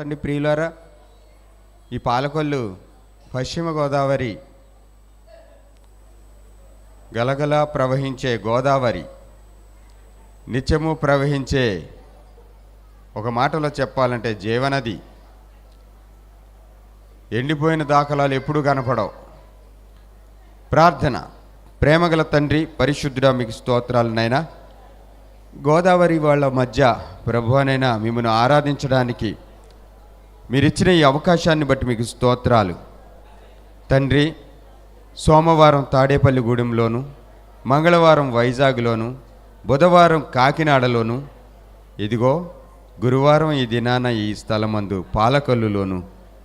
చండి ప్రియులారా ఈ పాలకొల్లు పశ్చిమ గోదావరి గలగల ప్రవహించే గోదావరి నిత్యము ప్రవహించే ఒక మాటలో చెప్పాలంటే జీవనది. ఎండిపోయిన దాఖలాలు ఎప్పుడూ కనపడవు. ప్రార్థన. ప్రేమగల తండ్రి పరిశుద్ధుడ మీకు స్తోత్రాలనైనా గోదావరి వాళ్ళ మధ్య ప్రభువనైనా మిమ్మల్ని ఆరాధించడానికి మీరిచ్చిన ఈ అవకాశాన్ని బట్టి మీకు స్తోత్రాలు. తండ్రి సోమవారం తాడేపల్లిగూడెంలోను మంగళవారం వైజాగ్లోను బుధవారం కాకినాడలోను ఇదిగో గురువారం ఈ దినాన ఈ స్థలమందు పాలకల్లులోను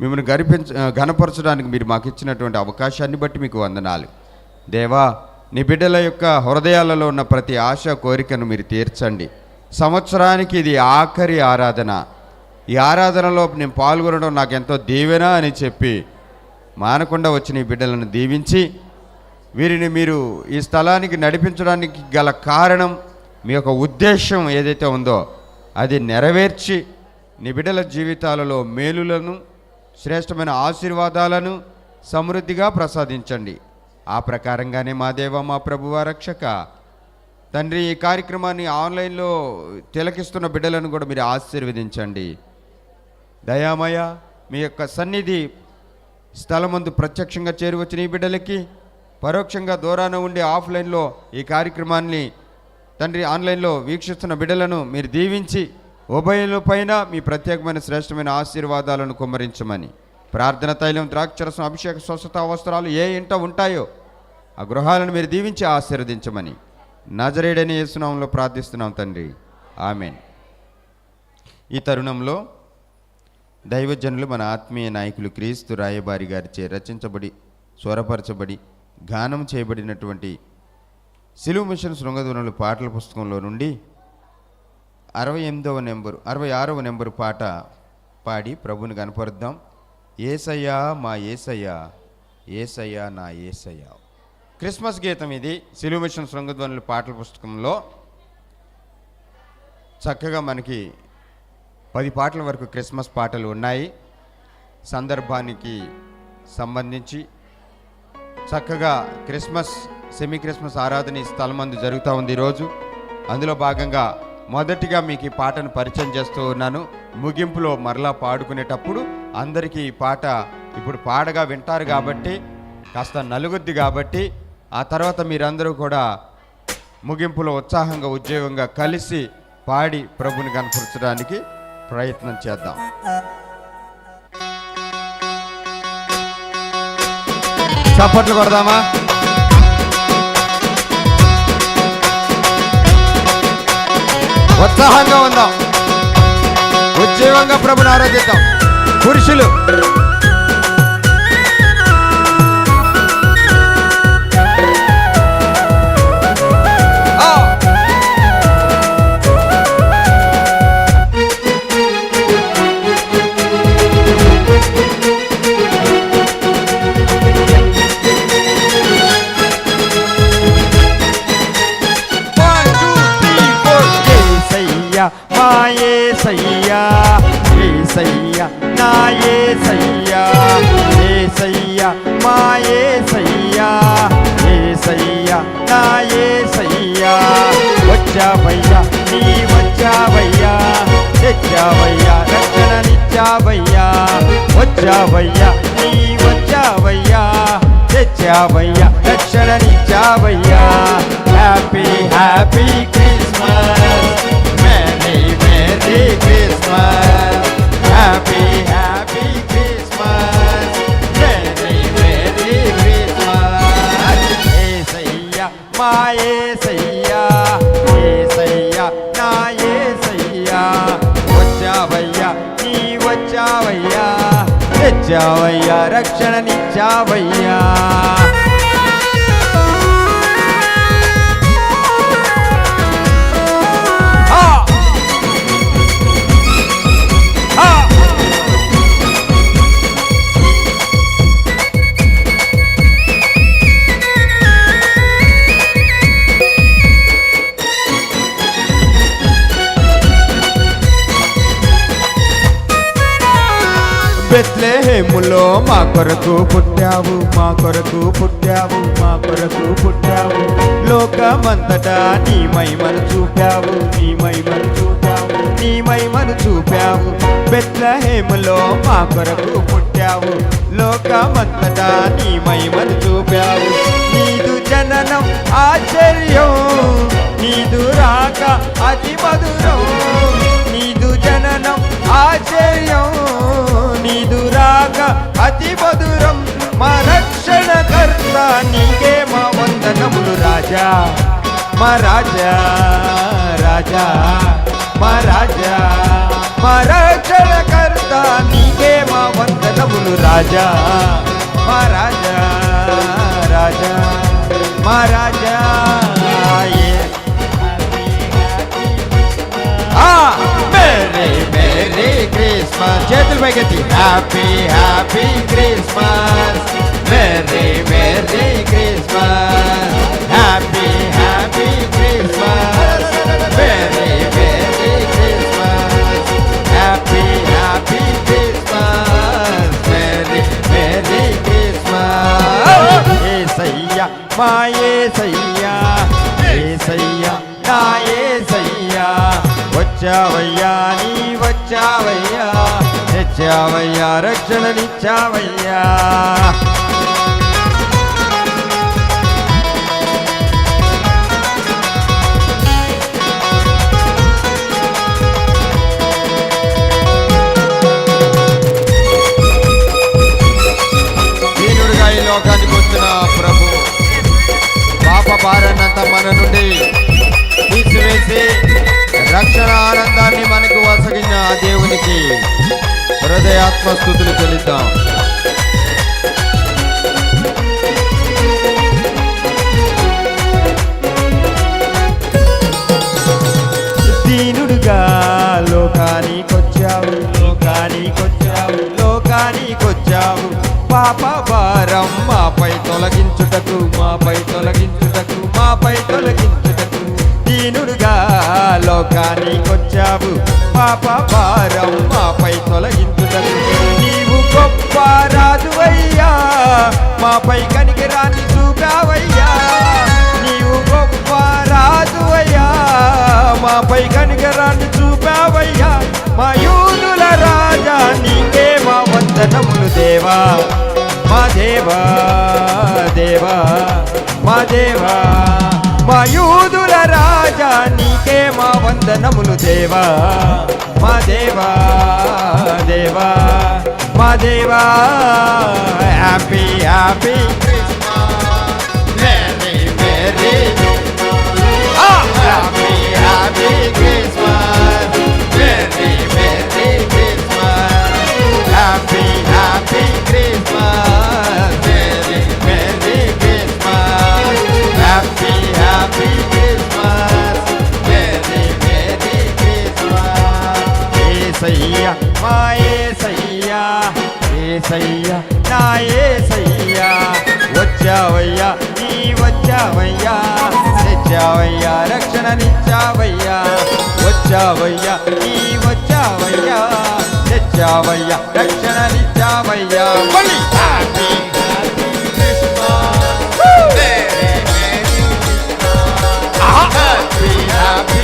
మిమ్మల్ని గరిపించ ఘనపరచడానికి మీరు మాకు ఇచ్చినటువంటి అవకాశాన్ని బట్టి మీకు వందనాలు. దేవా నీ బిడ్డల యొక్క హృదయాలలో ఉన్న ప్రతి ఆశ కోరికను మీరు తీర్చండి. సంవత్సరానికి ఇది ఆఖరి ఆరాధన. ఈ ఆరాధనలో నేను పాల్గొనడం నాకు ఎంతో దీవెన అని చెప్పి మానకుండా వచ్చిన ఈ బిడ్డలను దీవించి వీరిని మీరు ఈ స్థలానికి నడిపించడానికి గల కారణం మీ యొక్క ఉద్దేశం ఏదైతే ఉందో అది నెరవేర్చి నీ బిడ్డల జీవితాలలో మేలులను శ్రేష్టమైన ఆశీర్వాదాలను సమృద్ధిగా ప్రసాదించండి. ఆ ప్రకారంగానే మా దేవ మా ప్రభువ రక్షక. తండ్రి ఈ కార్యక్రమాన్ని ఆన్లైన్లో తిలకిస్తున్న బిడ్డలను కూడా మీరు ఆశీర్వదించండి. దయామయ మీ యొక్క సన్నిధి స్థలమందు ప్రత్యక్షంగా చేరువచ్చిన ఈ బిడ్డలకి. పరోక్షంగా దూరాన ఉండి ఆఫ్లైన్లో ఈ కార్యక్రమాన్ని తండ్రి ఆన్లైన్లో వీక్షిస్తున్న బిడ్డలను మీరు దీవించి ఉభయుల పైన మీ ప్రత్యేకమైన శ్రేష్టమైన ఆశీర్వాదాలను కుమ్మరించమని. ప్రార్థన తైలం ద్రాక్షరసం అభిషేక స్వస్థత అవసరాలు ఏ ఇంట ఉంటాయో ఆ గృహాలను మీరు దీవించి ఆశీర్వదించమని. నజరేడని యేసునామంలో ప్రార్థిస్తున్నాం తండ్రి. ఆమెన్. ఈ తరుణంలో దైవజనులు మన ఆత్మీయ నాయకులు క్రీస్తు రాయబారి గారిచే రచించబడి స్వరపరచబడి గానం చేయబడినటువంటి సిలువు మిషన్ శృంగధ్వనులు పాటల పుస్తకంలో నుండి అరవై ఎనిమిదవ నెంబరు అరవై ఆరవ నెంబరు పాట పాడి ప్రభుని కనపరుద్దాం. ఏసయ్యా మా ఏసయ్యా ఏసయ్యా నా ఏసయ్యా. క్రిస్మస్ గీతం ఇది సిలువు మిషన్ శృంగధ్వనులు పాటల పుస్తకంలో. చక్కగా మనకి పది పాటల వరకు క్రిస్మస్ పాటలు ఉన్నాయి. సందర్భానికి సంబంధించి చక్కగా క్రిస్మస్ సెమీ క్రిస్మస్ ఆరాధన ఈ స్థలం జరుగుతూ ఉంది ఈరోజు. అందులో భాగంగా మొదటిగా మీకు ఈ పాటను పరిచయం చేస్తూ ఉన్నాను. ముగింపులో మరలా పాడుకునేటప్పుడు అందరికీ ఈ పాట ఇప్పుడు పాడగా వింటారు కాబట్టి కాస్త నలుగుద్ది కాబట్టి ఆ తర్వాత మీరందరూ కూడా ముగింపులో ఉత్సాహంగా ఉద్యోగంగా కలిసి పాడి ప్రభుని కనపరచడానికి ప్రయత్నం చేద్దాం. చప్పట్లు కొడదామా? ఉత్సాహంగా ఉందాం. ఉద్యోగంగా ప్రభుని ఆరాధిద్దాం. పురుషులు. వచ్చావయ్యా నీ వచ్చావయ్యా తెచ్చావయ్యా రక్షణనిచ్చావయ్యా హ్యాపీ హ్యాపీ తెచ్చావయ్యా రక్షణనిచ్చావయ్యా ప్రేములో మా కొరకు పుట్టావు మా కొరకు పుట్టావు మా కొరకు పుట్టావు. లోకమంతటా నీ మైమను చూపావు నీ మైమను చూపావు నీ మైమను చూపావు. బెత్లెహేములో మా కొరకు పుట్టావు లోకమంతటా నీ మైమను చూపావు. నీదు జననం ఆశ్చర్యం నీదు రాక అతి మధురం. నీదు జననం ఆశ్చర్యం నీదురాక అతి మధురం. మా రక్షణకర్త నీకే మా వందనములు రాజా. మా రాజా రాజా మా రాజా. మా రక్షణకర్త నీకే మా వందనములు రాజా. మా రాజా రాజా మా రాజా ఏ. మేరీ మేరీ క్రిస్మస్ చేతులు పైకెత్తి happy happy Christmas merry merry Christmas happy happy Christmas merry merry Christmas happy happy Christmas merry merry Christmas ఏసయ్యా మా ఏసయ్యా ఏసయ్యా వచ్చావయ్యా నీ వచ్చావయ్యా. తెచ్చావయ్యా రక్షణనిచ్చావయ్యా దీనుడుగా లోకానికి వచ్చిన ప్రభు పాప భారాన్నంతా మన నుండి తీసివేసి రక్షణ ఆనందాన్ని మనకు వసగిన ఆ దేవునికి హృదయాత్మస్థుతులు చెల్లిద్దాం. దీనుడుగా లోకానికొచ్చావు లోకానికొచ్చావు లోకానికొచ్చావు పాప భారం మాపై తొలగించుటకు మాపై తొలగించుటకు మాపై తొలగించుటకు. దీనుడుగా లోకానికొచ్చావు పాప భారం మాపై తొలగించుటకు నీవు గొప్ప రాజువయ్యా. మాపై కనికరాన్ని చూపావయ్యా. నీవు గొప్ప రాజువయ్యా. మాపై కనికరాన్ని చూపావయ్యా. మా యూదుల రాజా నీకే మా వందనములు దేవా. మా దేవా దేవా మా దేవా. మా యూదుల రాజా నీకే మా వందనములు దేవా. మా దేవా దేవా మా దేవా. Happy happy merry merry happy happy Christmas ఏసయ్యా మా ఏసయ్యా ఏసయ్యా నా ఏసయ్యా వచ్చావయ్యా నీ వచ్చావయ్యా తెచ్చావయ్యా రక్షణనిచ్చావయ్యా వచ్చావయ్యా నీ వచ్చావయ్యా తెచ్చావయ్యా రక్షణనిచ్చావయ్యా మళ్ళీ happy happy happy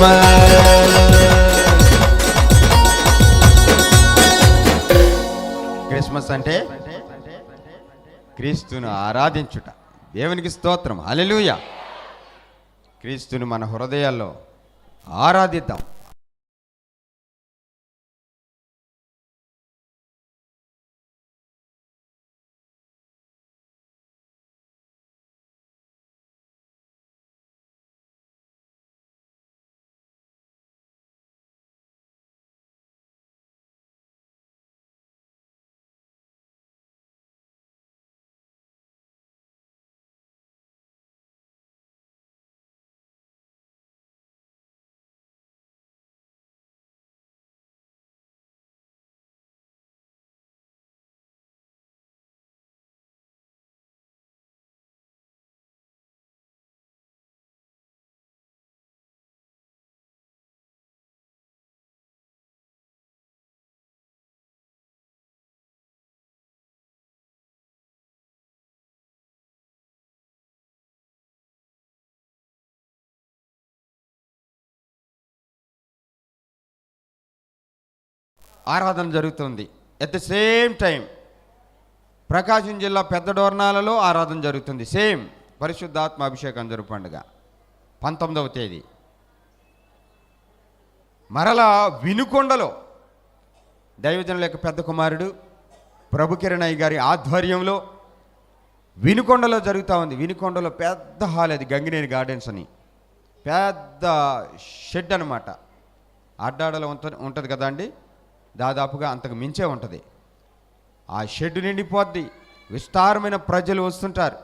Christmas Christmas అంటే క్రీస్తును ఆరాధించుట. దేవునికి స్తోత్రం. అలెలుయ క్రీస్తుని మన హృదయాల్లో ఆరాధిద్దాం. ఆరాధన జరుగుతుంది. At the same time Prakasam జిల్లా పెద్ద డోర్నాలలో ఆరాధన జరుగుతుంది. సేమ్ పరిశుద్ధాత్మ అభిషేకం జరుగు పండుగ. పంతొమ్మిదవ తేదీ. మరలా వినుకొండలో దైవజనుల యొక్క పెద్ద కుమారుడు ప్రభుకిరణయ్య గారి ఆధ్వర్యంలో వినుకొండలో జరుగుతూ ఉంది. వినుకొండలో పెద్ద హాల్ అది గంగినేని గార్డెన్స్ అని. పెద్ద షెడ్ అనమాట అడ్డాడలో ఉంట ఉంటుంది కదా అండి? దాదాపుగా అంతకు మించే ఉంటుంది. ఆ షెడ్ నిండిపోద్ది. విస్తారమైన ప్రజలు వస్తుంటారు.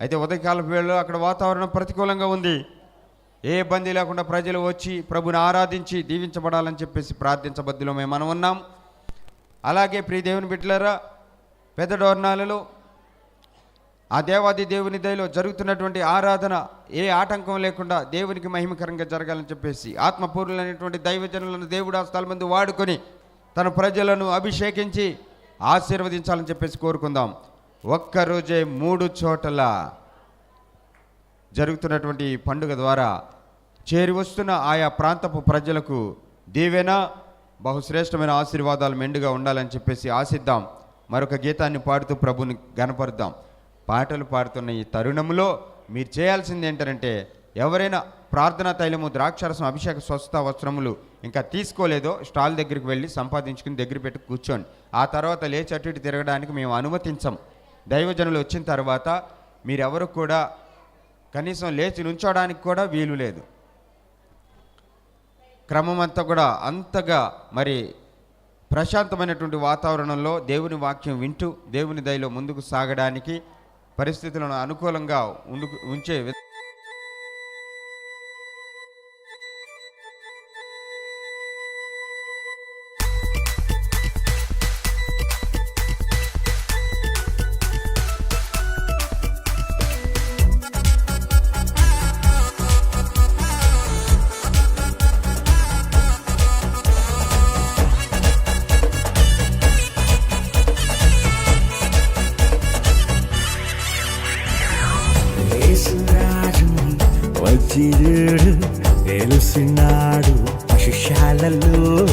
అయితే ఉదయకాల వేళలో అక్కడ వాతావరణం ప్రతికూలంగా ఉంది. ఏ ఇబ్బంది లేకుండా ప్రజలు వచ్చి ప్రభుని ఆరాధించి దీవించబడాలని చెప్పేసి ప్రార్థించబద్దులో మేము మనం ఉన్నాం. అలాగే ప్రియ దేవుని బిడ్డలారా పెద్ద డోర్నాలలో ఆ దేవాది దేవుని దయలో జరుగుతున్నటువంటి ఆరాధన ఏ ఆటంకం లేకుండా దేవునికి మహిమకరంగా జరగాలని చెప్పేసి ఆత్మపూర్ణులైనటువంటి దైవజనులను దేవుడు ఆ స్థలం మందు వాడుకొని తన ప్రజలను అభిషేకించి ఆశీర్వదించాలని చెప్పేసి కోరుకుందాం. ఒక్కరోజే మూడు చోట్ల జరుగుతున్నటువంటి పండుగ ద్వారా చేరి వస్తున్న ఆయా ప్రాంతపు ప్రజలకు దీవెన బహుశ్రేష్టమైన ఆశీర్వాదాలు మెండుగా ఉండాలని చెప్పేసి ఆశిద్దాం. మరొక గీతాన్ని పాడుతూ ప్రభుని గనపరుద్దాం. పాటలు పాడుతున్న ఈ తరుణంలో మీరు చేయాల్సింది ఏంటంటే ఎవరైనా ప్రార్థనా తైలము ద్రాక్షరసం అభిషేక స్వస్థ వస్త్రములు ఇంకా తీసుకోలేదో. స్టాల్ దగ్గరికి వెళ్ళి సంపాదించుకుని దగ్గర పెట్టి కూర్చోండి. ఆ తర్వాత లేచి అటు ఇటు తిరగడానికి మేము అనుమతించం. దైవజనులు వచ్చిన తర్వాత మీరెవరు కూడా కనీసం లేచి నుంచోడానికి కూడా వీలు లేదు. క్రమం అంతా కూడా అంతగా మరి ప్రశాంతమైనటువంటి వాతావరణంలో దేవుని వాక్యం వింటూ దేవుని దయలో ముందుకు సాగడానికి పరిస్థితులను అనుకూలంగా ఉండు ఉంచే చిరుడు వెలుసినాడు పశుశాలలో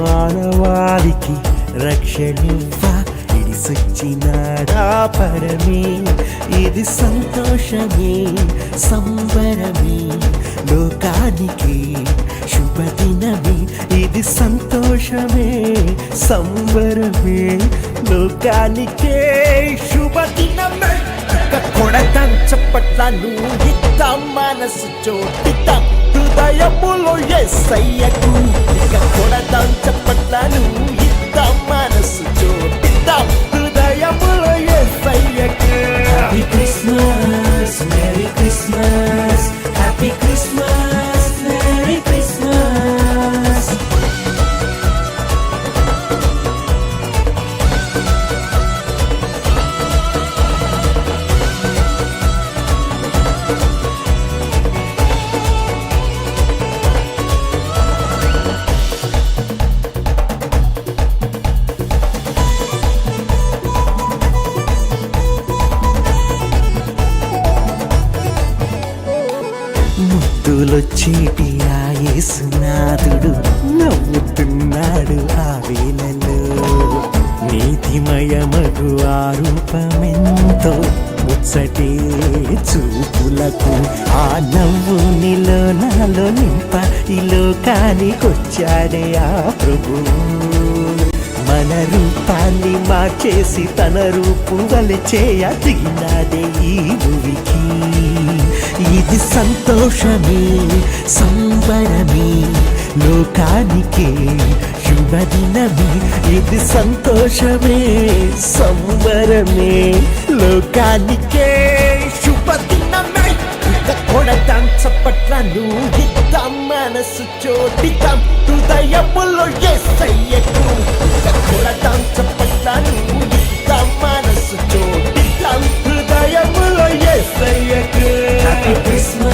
మానవాళికి రక్షణివ్వ. ఇడిసొచ్చినాడా పరమే? ఇది సంతోషమే? సంబరమే? లోకానికి శుభదినమే? ఇది సంతోషమే? సంబరమే? లోకానికే శుభదినమే? ఇక కొడతాం చప్పట్లను మనసు చోటిద్దాం హృదయములో ఎస్సయ్యకు ఇక కొడతాం చప్పట్లను ఇద్దాం మనసు చోటిద్దాం ముద్దులొచ్చేటి ఆ యేసునాథుడు. నవ్వుతున్నాడు ఆ వేళలో. నీతిమయమగు ఆ రూపమెంతో ముచ్చటే చూపులకు. ఆ నవ్వు నీలో నాలో నింప ఈ లోకానికొచ్చాడే ఆ ప్రభు. మన రూపాన్ని మార్చేసి తన రూపు వలచేయ దిగినాడే ఈ భూమికి ఇది సంతోషమే సంబరమే లోకానికే శుభదినమే ఇది సంతోషమే సంబరమే లోకానికే. శుభదినమే ఇక కొడతాం చప్పట్లను ఇద్దాం మనసు చోటిద్దాం. హృదయములో ఎస్సయ్యకు ఇక కొడతాం చప్పట్లను ఇద్దాం మనసు చోటిద్దాం. హృదయము ఎస్సయ్యకు హ్యాపీ క్రిస్మస్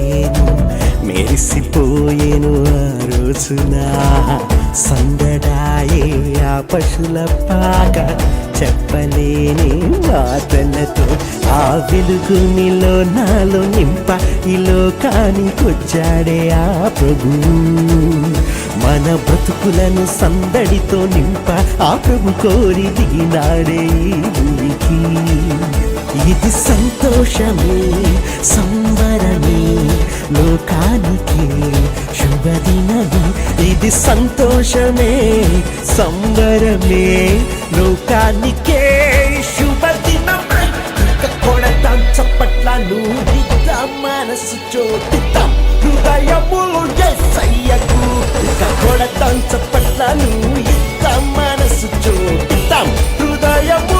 నేను మెరిసిపోయేను ఆ రోజున. సందడాయే ఆ పశుల పాక. చెప్పలేని మాటలతో ఆ వెలుగు నీలో నాలో నింప. ఈ లోకానికొచ్చాడే ఆ ప్రభు. మన బ్రతుకులను సందడితో నింప. ఆ ప్రభు కోరి దిగినాడే భూమికి. ఇది సంతోషమే సంబరమే లోకానికి శుభదినమే. ఇది సంతోషమే సంబరమే లోకానికే శుభదినమే. కొడతాం చప్పట్లను మనసు చోటితాం హృదయములు ఎస్సయ్యకు. కొడతాం చప్పట్లను ఇద్దాం మనసు చోటితాం హృదయము